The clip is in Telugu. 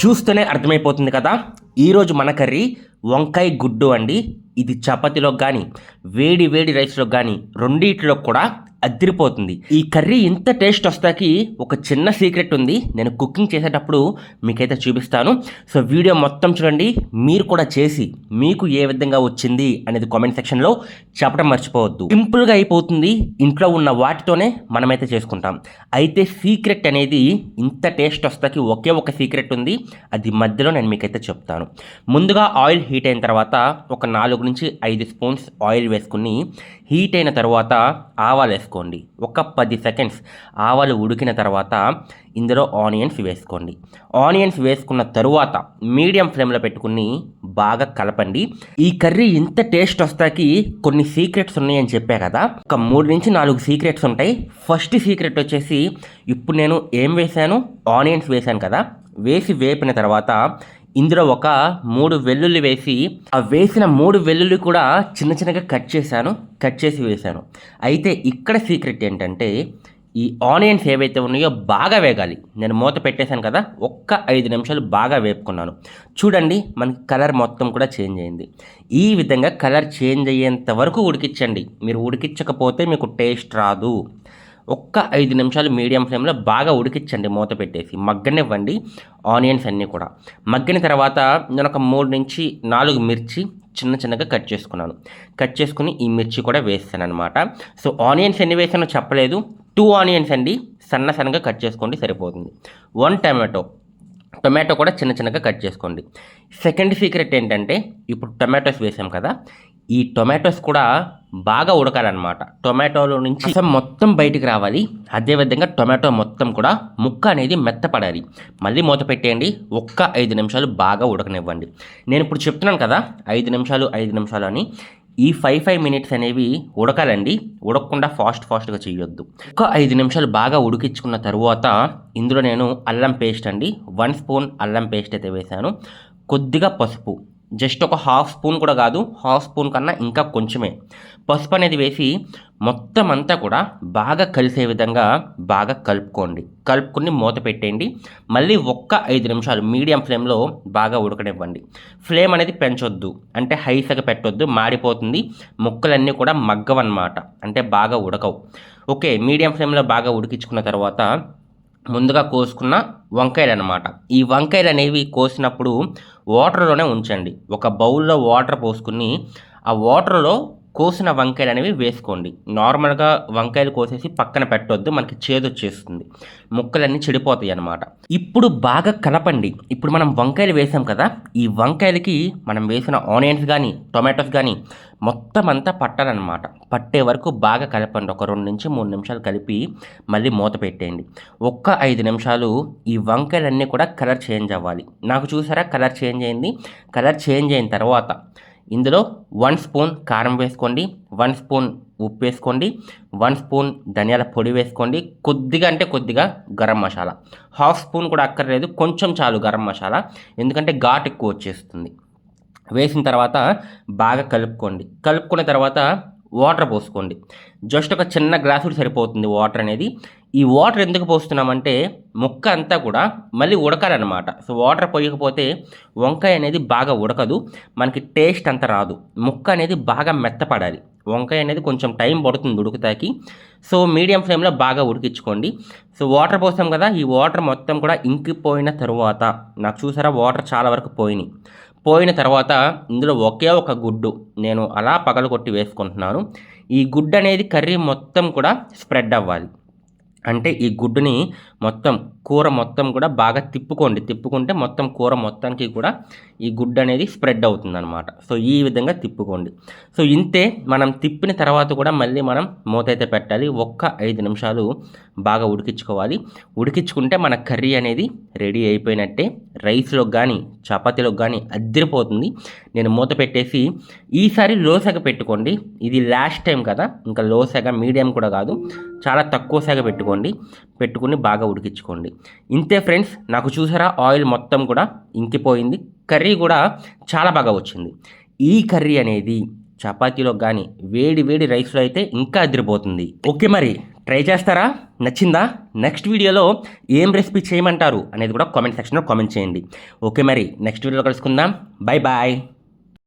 చూస్తేనే అర్థమైపోతుంది కదా. ఈరోజు మన కర్రీ వంకాయ గుడ్డు అండి. ఇది చపాతీలో కానీ వేడి వేడి రైస్లో కానీ రెండిట్లో కూడా అదిరిపోతుంది ఈ కర్రీ ఇంత టేస్ట్ వస్తాకి ఒక చిన్న సీక్రెట్ ఉంది. నేను కుకింగ్ చేసేటప్పుడు మీకైతే చూపిస్తాను. సో వీడియో మొత్తం చూడండి. మీరు కూడా చేసి మీకు ఏ విధంగా వచ్చింది అనేది కామెంట్ సెక్షన్లో చెప్పడం మర్చిపోవద్దు. సింపుల్గా అయిపోతుంది. ఇంట్లో ఉన్న వాటితోనే మనమైతే చేసుకుంటాం. అయితే సీక్రెట్ అనేది ఇంత టేస్ట్ వస్తాకి ఒకే ఒక సీక్రెట్ ఉంది. అది మధ్యలో నేను మీకైతే చెప్తాను. ముందుగా ఆయిల్ హీట్ అయిన తర్వాత ఒక నాలుగు నుంచి ఐదు స్పూన్స్ ఆయిల్ వేసుకుని హీట్ అయిన తర్వాత ఆవాలు వేసుకోండి. ఒక పది సెకండ్స్ ఆవాలు ఉడికిన తర్వాత ఇందులో ఆనియన్స్ వేసుకోండి. ఆనియన్స్ వేసుకున్న తరువాత మీడియం ఫ్లేమ్లో పెట్టుకుని బాగా కలపండి. ఈ కర్రీ ఇంత టేస్ట్ వస్తాకి కొన్ని సీక్రెట్స్ ఉన్నాయని చెప్పా కదా. ఒక మూడు నుంచి నాలుగు సీక్రెట్స్ ఉంటాయి. ఫస్ట్ సీక్రెట్ వచ్చేసి ఇప్పుడు నేను ఏం వేశాను? ఆనియన్స్ వేశాను కదా. వేసి వేపిన తర్వాత ఇందులో ఒక మూడు వెల్లుల్లి వేసి ఆ వేసిన మూడు వెల్లుల్లి కూడా చిన్న చిన్నగా కట్ చేశాను కట్ చేసి వేశాను. అయితే ఇక్కడ సీక్రెట్ ఏంటంటే ఈ ఆనియన్స్ ఏవైతే ఉన్నాయో బాగా వేగాలి. నేను మూత పెట్టేశాను కదా ఒక్క ఐదు నిమిషాలు బాగా వేపుకున్నాను. చూడండి మనకి కలర్ మొత్తం కూడా చేంజ్ అయింది. ఈ విధంగా కలర్ చేంజ్ అయ్యేంత వరకు ఉడికించండి. మీరు ఉడికించకపోతే మీకు టేస్ట్ రాదు. ఒక్క ఐదు నిమిషాలు మీడియం ఫ్లేమ్లో బాగా ఉడికించండి మూత పెట్టేసి. మగ్గనివ్వండి ఆనియన్స్ అన్నీ కూడా. మగ్గిన తర్వాత నేను ఒక మూడు నుంచి నాలుగు మిర్చి చిన్న చిన్నగా కట్ చేసుకున్నాను. కట్ చేసుకుని ఈ మిర్చి కూడా వేస్తాను అనమాట సో ఆనియన్స్ ఎన్ని వేసానో చెప్పలేదు. టూ ఆనియన్స్ అండి. సన్న సన్నగా కట్ చేసుకోండి సరిపోతుంది. One tomato. టొమాటో కూడా చిన్న చిన్నగా కట్ చేసుకోండి. సెకండ్ సీక్రెట్ ఏంటంటే ఇప్పుడు టొమాటోస్ వేసాం కదా. ఈ టొమాటోస్ కూడా బాగా ఉడకాలన్నమాట. టొమాటోలో నుంచి రసం మొత్తం బయటికి రావాలి. అదేవిధంగా టొమాటో మొత్తం కూడా ముక్క అనేది మెత్తపడాలి. మళ్ళీ మూత పెట్టేయండి. ఒక్క ఐదు నిమిషాలు బాగా ఉడకనివ్వండి. నేను ఇప్పుడు చెప్తున్నాను కదా ఐదు నిమిషాలు ఐదు నిమిషాలు అని. ఈ ఫైవ్ ఫైవ్ మినిట్స్ అనేవి ఉడకాలండి. ఉడకకుండా ఫాస్ట్ ఫాస్ట్గా చేయొద్దు. ఒక ఐదు నిమిషాలు బాగా ఉడికించుకున్న తర్వాత ఇందులో నేను అల్లం పేస్ట్ అండి. వన్ స్పూన్ అల్లం పేస్ట్ అయితే వేశాను. కొద్దిగా పసుపు. జస్ట్ ఒక హాఫ్ స్పూన్ కూడా కాదు హాఫ్ స్పూన్ కన్నా ఇంకా కొంచెమే. పసుపు అనేది వేసి మొత్తం అంతా కూడా బాగా కలిసే విధంగా బాగా కలుపుకోండి. కలుపుకుని మూత పెట్టేయండి. మళ్ళీ ఒక్క ఐదు నిమిషాలు మీడియం ఫ్లేమ్లో బాగా ఉడకనివ్వండి. ఫ్లేమ్ అనేది పెంచొద్దు. అంటే హైసగా పెట్టొద్దు. మాడిపోతుంది. ముక్కలన్నీ కూడా మగ్గవన్నమాట. అంటే బాగా ఉడకవు. ఓకే మీడియం ఫ్లేమ్లో బాగా ఉడికించుకున్న తర్వాత ముందుగా కోసుకున్న వంకాయలు అనమాట ఈ వంకాయలు అనేవి కోసినప్పుడు వాటర్లోనే ఉంచండి. ఒక బౌల్లో వాటర్ పోసుకుని ఆ వాటర్లో కోసిన వంకాయలు అనేవి వేసుకోండి. నార్మల్గా వంకాయలు కోసేసి పక్కన పెట్టొద్దు మనకి చేదు వచ్చేస్తుంది. ముక్కలన్నీ చెడిపోతాయి అన్నమాట. ఇప్పుడు బాగా కలపండి. ఇప్పుడు మనం వంకాయలు వేసాం కదా ఈ వంకాయలకి మనం వేసిన ఆనియన్స్ కానీ టొమాటోస్ కానీ మొత్తం అంతా పట్టాలన్నమాట. పట్టే వరకు బాగా కలపండి. ఒక రెండు నుంచి మూడు నిమిషాలు కలిపి మళ్ళీ మూత పెట్టేయండి. ఒక్క ఐదు నిమిషాలు ఈ వంకాయలన్నీ కూడా కలర్ చేంజ్ అవ్వాలి. నాకు చూసారా? కలర్ చేంజ్ అయింది. కలర్ చేంజ్ అయిన తర్వాత ఇందులో వన్ స్పూన్ కారం వేసుకోండి వన్ స్పూన్ ఉప్పు వేసుకోండి వన్ స్పూన్ ధనియాల పొడి వేసుకోండి కొద్దిగా అంటే కొద్దిగా గరం మసాలా. హాఫ్ స్పూన్ కూడా అక్కర్లేదు కొంచెం చాలు గరం మసాలా ఎందుకంటే ఘాట్ ఎక్కువ వచ్చేస్తుంది. వేసిన తర్వాత బాగా కలుపుకోండి. కలుపుకున్న తర్వాత వాటర్ పోసుకోండి. జస్ట్ ఒక చిన్న గ్లాసుడు సరిపోతుంది వాటర్ అనేది. ఈ వాటర్ ఎందుకు పోస్తున్నామంటే ముక్క అంతా కూడా మళ్ళీ ఉడకాలన్నమాట. సో వాటర్ పోయకపోతే వంకాయ అనేది బాగా ఉడకదు. మనకి టేస్ట్ అంత రాదు. ముక్క అనేది బాగా మెత్తపడాలి. వంకాయ అనేది కొంచెం టైం పడుతుంది ఉడుకుతాకి. సో మీడియం ఫ్లేమ్లో బాగా ఉడికించుకోండి. సో వాటర్ పోసాం కదా ఈ వాటర్ మొత్తం కూడా ఇంకిపోయిన తరువాత. నాకు చూసారా వాటర్ చాలా వరకు పోయినాయి. పోయిన తర్వాత ఇందులో ఒకే ఒక గుడ్డు నేను అలా పగలగొట్టి వేసుకుంటున్నాను. ఈ గుడ్డు అనేది కర్రీ మొత్తం కూడా స్ప్రెడ్ అవ్వాలి. అంటే ఈ గుడ్డుని మొత్తం కూర మొత్తం కూడా బాగా తిప్పుకోండి. తిప్పుకుంటే మొత్తం కూర మొత్తానికి కూడా ఈ గుడ్డ అనేది స్ప్రెడ్ అవుతుంది అనమాట సో ఈ విధంగా తిప్పుకోండి. సో ఇంతే మనం తిప్పిన తర్వాత కూడా మళ్ళీ మనం మూత అయితే పెట్టాలి. ఒక్క ఐదు నిమిషాలు బాగా ఉడికించుకోవాలి. ఉడికించుకుంటే మన కర్రీ అనేది రెడీ అయిపోయినట్టే. రైస్లో కానీ చపాతీలో కానీ అద్దరిపోతుంది నేను మూత పెట్టేసి ఈసారి లోసెగ పెట్టుకోండి. ఇది లాస్ట్ టైం కదా. ఇంకా లోసెగ మీడియం కూడా కాదు. చాలా తక్కువ సెగ పెట్టుకోండి. పెట్టుకుని బాగా ఉడికించుకోండి. ఇంతే ఫ్రెండ్స్ నాకు చూసారా ఆయిల్ మొత్తం కూడా ఇంకిపోయింది కర్రీ కూడా చాలా బాగా వచ్చింది. ఈ కర్రీ అనేది చపాతీలో కానీ వేడి వేడి రైస్లో అయితే ఇంకా అదిరిపోతుంది. ఓకే మరి ట్రై చేస్తారా? నచ్చిందా? నెక్స్ట్ వీడియోలో ఏం రెసిపీ చేయమంటారు అనేది కూడా కామెంట్ సెక్షన్లో కామెంట్ చేయండి. ఓకే మరి నెక్స్ట్ వీడియోలో కలుసుకుందాం. Bye bye.